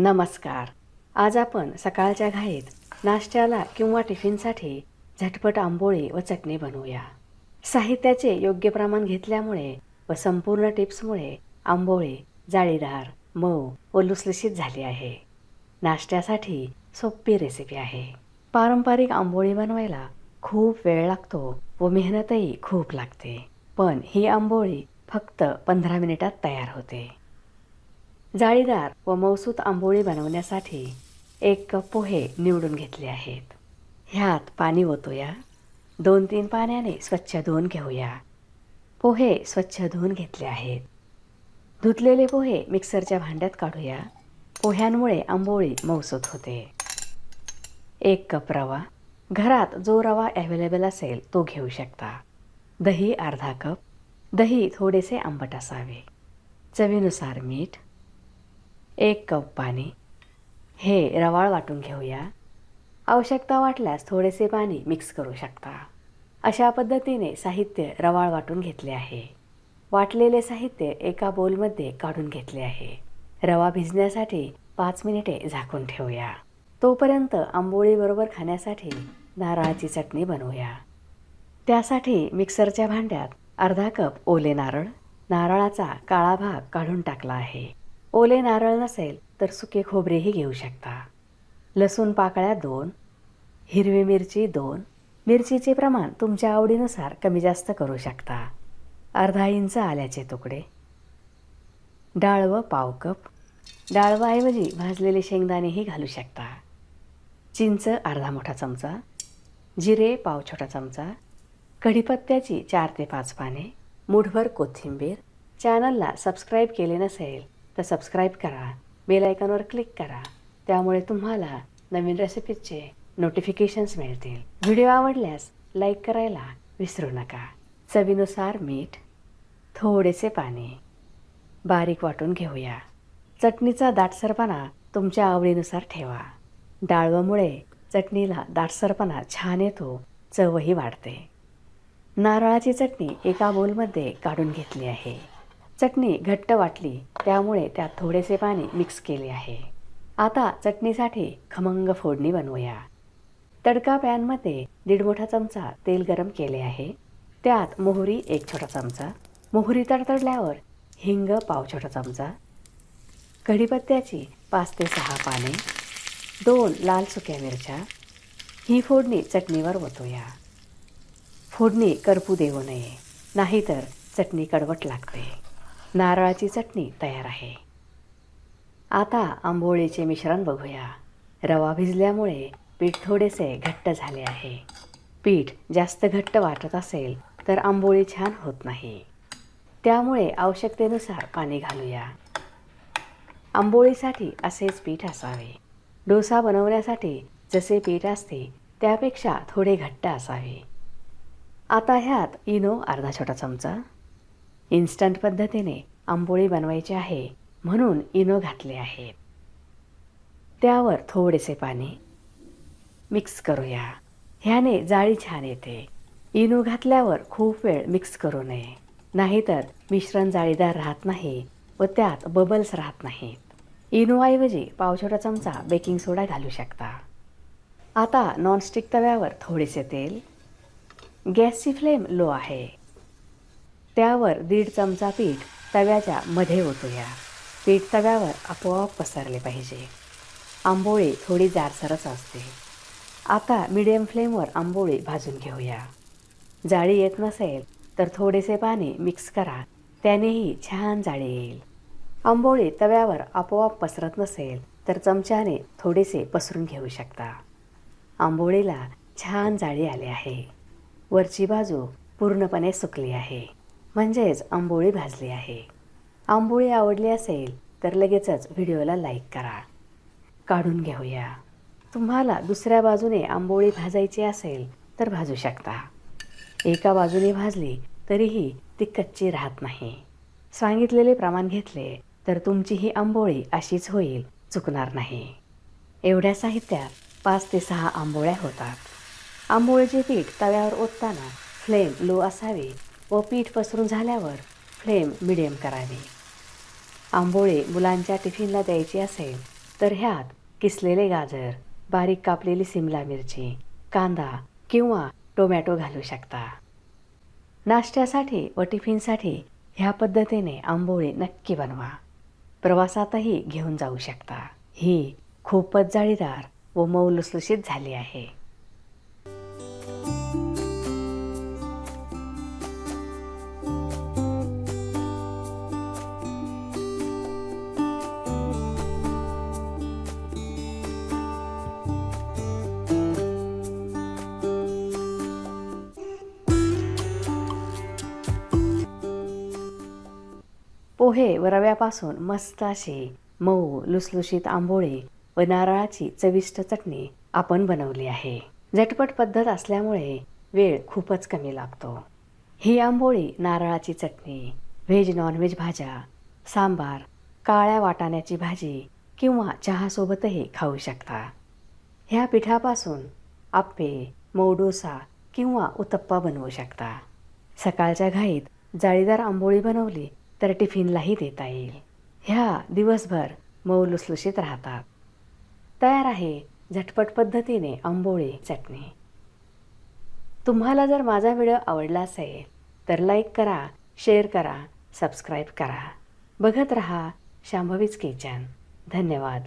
नमस्कार. आज आपण सकाळच्या घाईत नाश्त्याला किंवा टिफिनसाठी झटपट आंबोळी व चटणी बनवूया. साहित्याचे योग्य प्रमाण घेतल्यामुळे व संपूर्ण टिप्समुळे आंबोळी जाळीदार मऊ व लुसलुशीत झाली आहे. नाश्त्यासाठी सोपी रेसिपी आहे. पारंपरिक आंबोळी बनवायला खूप वेळ लागतो व मेहनतही खूप लागते. पण ही आंबोळी फक्त पंधरा मिनिटात तयार होते. जाळीदार व मौसूत आंबोळी बनवण्यासाठी एक कप पोहे निवडून घेतले आहेत. ह्यात पाणी ओतूया. दोन तीन पाण्याने स्वच्छ धुवून घेऊया. पोहे स्वच्छ धुवून घेतले आहेत. धुतलेले पोहे मिक्सरच्या भांड्यात काढूया. पोह्यांमुळे आंबोळी मौसूत होते. एक कप रवा. घरात जो रवा अवेलेबल असेल तो घेऊ शकता. दही अर्धा कप. दही थोडेसे आंबट असावे. चवीनुसार मीठ. एक कप पाणी. हे रवाळ वाटून घेऊया. आवश्यकता वाटल्यास थोडेसे पाणी मिक्स करू शकता. अशा पद्धतीने साहित्य रवाळ वाटून घेतले आहे. वाटलेले साहित्य एका बोलमध्ये काढून घेतले आहे. रवा भिजण्यासाठी पाच मिनिटे झाकून ठेवूया. तोपर्यंत आंबोळीबरोबर खाण्यासाठी नारळाची चटणी बनवूया. त्यासाठी मिक्सरच्या भांड्यात अर्धा कप ओले नारळ नारळाचा काळा भाग काढून टाकला आहे. ओले नारळ नसेल तर सुके खोबरेही घेऊ शकता. लसूण पाकळ्या दोन हिरवी मिरची दोन. मिरचीचे प्रमाण तुमच्या आवडीनुसार कमी जास्त करू शकता. अर्धा इंच आल्याचे तुकडे. डाळवं पाव कप. डाळवाऐवजी भाजलेले शेंगदाणेही घालू शकता. चिंच अर्धा मोठा चमचा. जिरे पाव छोटा चमचा. कढीपत्त्याची चार ते पाच पाने. मुठभर कोथिंबीर. चॅनलला सबस्क्राईब केले नसेल तर सबस्क्राईब करा बेल आयकॉनवर क्लिक करा. त्यामुळे तुम्हाला नवीन रेसिपीजचे नोटिफिकेशन्स मिळतील. व्हिडिओ आवडल्यास लाईक करायला विसरू नका. चवीनुसार मीठ थोडेसे पाणी बारीक वाटून घेऊया. चटणीचा दाटसरपणा तुमच्या आवडीनुसार ठेवा. डाळवामुळे चटणीला दाटसरपणा छान येतो चवही वाढते. नारळाची चटणी एका बोलमध्ये काढून घेतली आहे. चटणी घट्ट वाटली त्यामुळे त्यात थोडेसे पाणी मिक्स केले आहे. आता चटणीसाठी खमंग फोडणी बनवूया. तडका पॅनमध्ये दीड मोठा चमचा तेल गरम केले आहे. त्यात मोहरी एक छोटा चमचा मोहरी तडतडल्यावर हिंग पाव छोटा चमचा कढीपत्त्याची पाच ते सहा पाने दोन लाल सुक्या मिरच्या. ही फोडणी चटणीवर ओतूया. फोडणी करपू देऊ नये नाहीतर चटणी कडवट लागते. नारळाची चटणी तयार आहे. आता आंबोळीचे मिश्रण बघूया. रवा भिजल्यामुळे पीठ थोडेसे घट्ट झाले आहे. पीठ जास्त घट्ट वाटत असेल तर आंबोळी छान होत नाही. त्यामुळे आवश्यकतेनुसार पाणी घालूया. आंबोळीसाठी असेच पीठ असावे. डोसा बनवण्यासाठी जसे पीठ असते त्यापेक्षा थोडे घट्ट असावे. आता ह्यात इनो अर्धा छोटा चमचा इन्स्टंट पद्धतीने आंबोळी बनवायची आहे म्हणून इनो घातले आहे. त्यावर थोडेसे पाणी मिक्स करूया. ह्याने जाळी छान येते. इनो घातल्यावर खूप वेळ मिक्स करू नये. नाहीतर मिश्रण जाळीदार राहत नाही व त्यात बबल्स राहत नाहीत. इनोऐवजी पावछोटा चमचा बेकिंग सोडा घालू शकता. आता नॉनस्टिक तव्यावर थोडेसे तेल. गॅसची फ्लेम लो आहे. त्यावर दीड चमचा पीठ तव्याच्या मध्ये ओतूया. पीठ तव्यावर आपोआप पसरले पाहिजे. आंबोळी थोडी जारसरच असते. आता मीडियम फ्लेमवर आंबोळी भाजून घेऊया. जाळी येत नसेल तर थोडेसे पाणी मिक्स करा. त्यानेही छान जाळी येईल. आंबोळी तव्यावर आपोआप पसरत नसेल तर चमच्याने थोडेसे पसरून घेऊ शकता. आंबोळीला छान जाळी आली आहे. वरची बाजू पूर्णपणे सुकली आहे. म्हणजेच आंबोळी भाजली आहे. आंबोळी आवडली असेल तर लगेचच व्हिडिओला लाईक करा. काढून घेऊया. तुम्हाला दुसऱ्या बाजूने आंबोळी भाजायची असेल तर भाजू शकता. एका बाजूने भाजली तरीही ती कच्ची राहत नाही. सांगितलेले प्रमाण घेतले तर तुमची ही आंबोळी अशीच होईल चुकणार नाही. एवढ्या साहित्यात पाच ते सहा आंबोळ्या होतात. आंबोळीचे पीठ तव्यावर ओतताना फ्लेम लो असावी व पीठ पसरून झाल्यावर फ्लेम मिडियम करावी. आंबोळी मुलांच्या टिफिनला द्यायची असेल तर ह्यात किसलेले गाजर बारीक कापलेली सिमला मिरची कांदा किंवा टोमॅटो घालू शकता. नाश्त्यासाठी व टिफिनसाठी ह्या पद्धतीने आंबोळी नक्की बनवा. प्रवासातही घेऊन जाऊ शकता. ही खूपच जाळीदार व मऊ लुसलुशीत झाली आहे. पोहे व रव्यापासून मस्त मऊ लुसलुशीत आंबोळी व नारळाची चविष्ट चटणी आपण बनवली आहे. झटपट पद्धत असल्यामुळे वेळ खूपच कमी लागतो. ही आंबोळी नारळाची चटणी व्हेज नॉनव्हेज भाज्या सांबार काळ्या वाटाण्याची भाजी किंवा चहासोबतही खाऊ शकता. ह्या पिठापासून आप्पे मौडोसा किंवा उत्तप्पा बनवू शकता. सकाळच्या घाईत जाळीदार आंबोळी बनवली तर टिफिनलाही देता येईल. ह्या दिवसभर मऊ लुसलुशीत राहतात. तयार आहे झटपट पद्धतीने आंबोळी चटणी. तुम्हाला जर माझा व्हिडिओ आवडला असेल तर लाईक करा शेअर करा सबस्क्राईब करा. बघत रहा शांभवीच किचन. धन्यवाद.